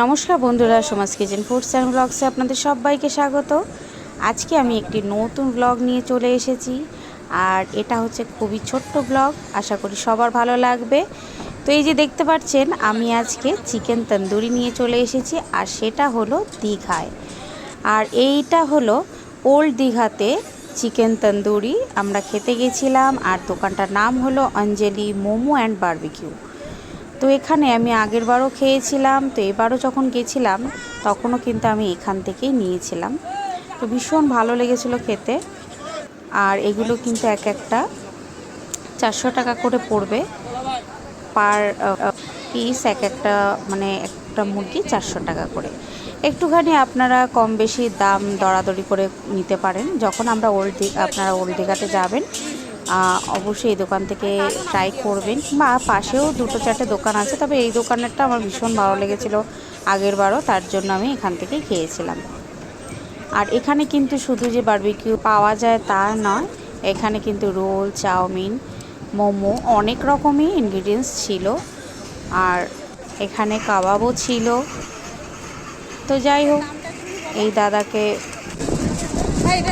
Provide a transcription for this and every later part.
নমস্কার বন্ধুরা, সমাজ কিচেন ফুডস অ্যান্ড ব্লগসে আপনাদের সবাইকে স্বাগত। আজকে আমি একটি নতুন ব্লগ নিয়ে চলে এসেছি, আর এটা হচ্ছে খুবই ছোট্ট ব্লগ আশা করি সবার ভালো লাগবে। তো এই যে দেখতে পাচ্ছেন, আমি আজকে চিকেন তন্দুরি নিয়ে চলে এসেছি, আর সেটা হলো দীঘায়। আর এইটা হলো ওল্ড দীঘাতে চিকেন তন্দুরি, আমরা খেতে গেছিলাম, আর দোকানটার নাম হলো অঞ্জলি মোমো অ্যান্ড বারবিকিউ তো এখানে আমি আগের বারও খেয়েছিলাম, তো এবারও যখন গেছিলাম, তখনও কিন্তু আমি এখান থেকেই নিয়েছিলাম। তো ভীষণ ভালো লেগেছিলো খেতে। আর এগুলো কিন্তু এক একটা চারশো টাকা করে পড়বে পার পিস এক একটা মানে একটা মুরগি চারশো টাকা করে। একটুখানি আপনারা কম বেশি দাম দরাদরি করে নিতে পারেন। যখন আমরা ওল্ড আপনারা ওল্ড দীঘাতে যাবেন অবশ্যই এই দোকান থেকে ট্রাই করবেন। বা পাশেও দুটো চারটে দোকান আছে, তবে এই দোকানেরটা আমার ভীষণ ভালো লেগেছিলো আগের বারও, তার জন্য আমি এখান থেকেই খেয়েছিলাম। আর এখানে কিন্তু শুধু যে বারবিকিউ পাওয়া যায় তা নয়, এখানে কিন্তু রোল, চাউমিন, মোমো অনেক রকমই ইনগ্রিডিয়েন্টস ছিল। আর এখানে কাবাবও ছিল। তো যাই হোক, এই দাদাকে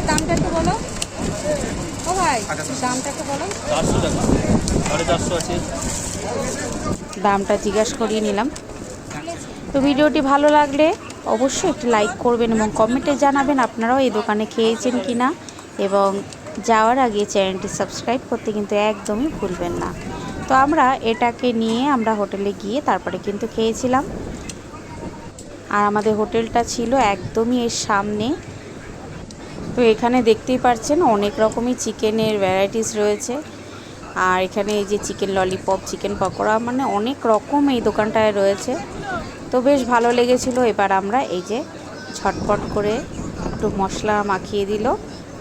দামটা একটু বলো। ও ভাই দামটা একটু বলো। চারশো টাকা। সাড়ে চারশো আছে। দামটা জিজ্ঞাসা করিয়ে নিলাম। তো ভিডিওটি ভালো লাগলে অবশ্যই একটি লাইক করবেন এবং কমেন্টে জানাবেন আপনারাও এই দোকানে খেয়েছেন কি না এবং যাওয়ার আগে চ্যানেলটি সাবস্ক্রাইব করতে কিন্তু একদমই ভুলবেন না। তো আমরা এটাকে নিয়ে আমরা হোটেলে গিয়ে তারপরে কিন্তু খেয়েছিলাম। আর আমাদের হোটেলটা ছিল একদমই এর সামনে। তো এখানে দেখতেই পাচ্ছেন অনেক রকমই চিকেনের ভ্যারাইটিস রয়েছে। আর এখানে এই যে চিকেন ললিপপ চিকেন পকোড়া মানে অনেক রকম এই দোকানটায় রয়েছে। তো বেশ ভালো লেগেছিল। এবার আমরা এই যে ঝটপট করে একটু মশলা মাখিয়ে দিল।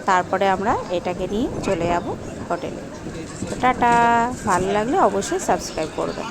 তারপরে আমরা এটাকে নিয়ে চলে যাব হোটেলে। টাটা। ভালো লাগলে অবশ্যই সাবস্ক্রাইব করবেন।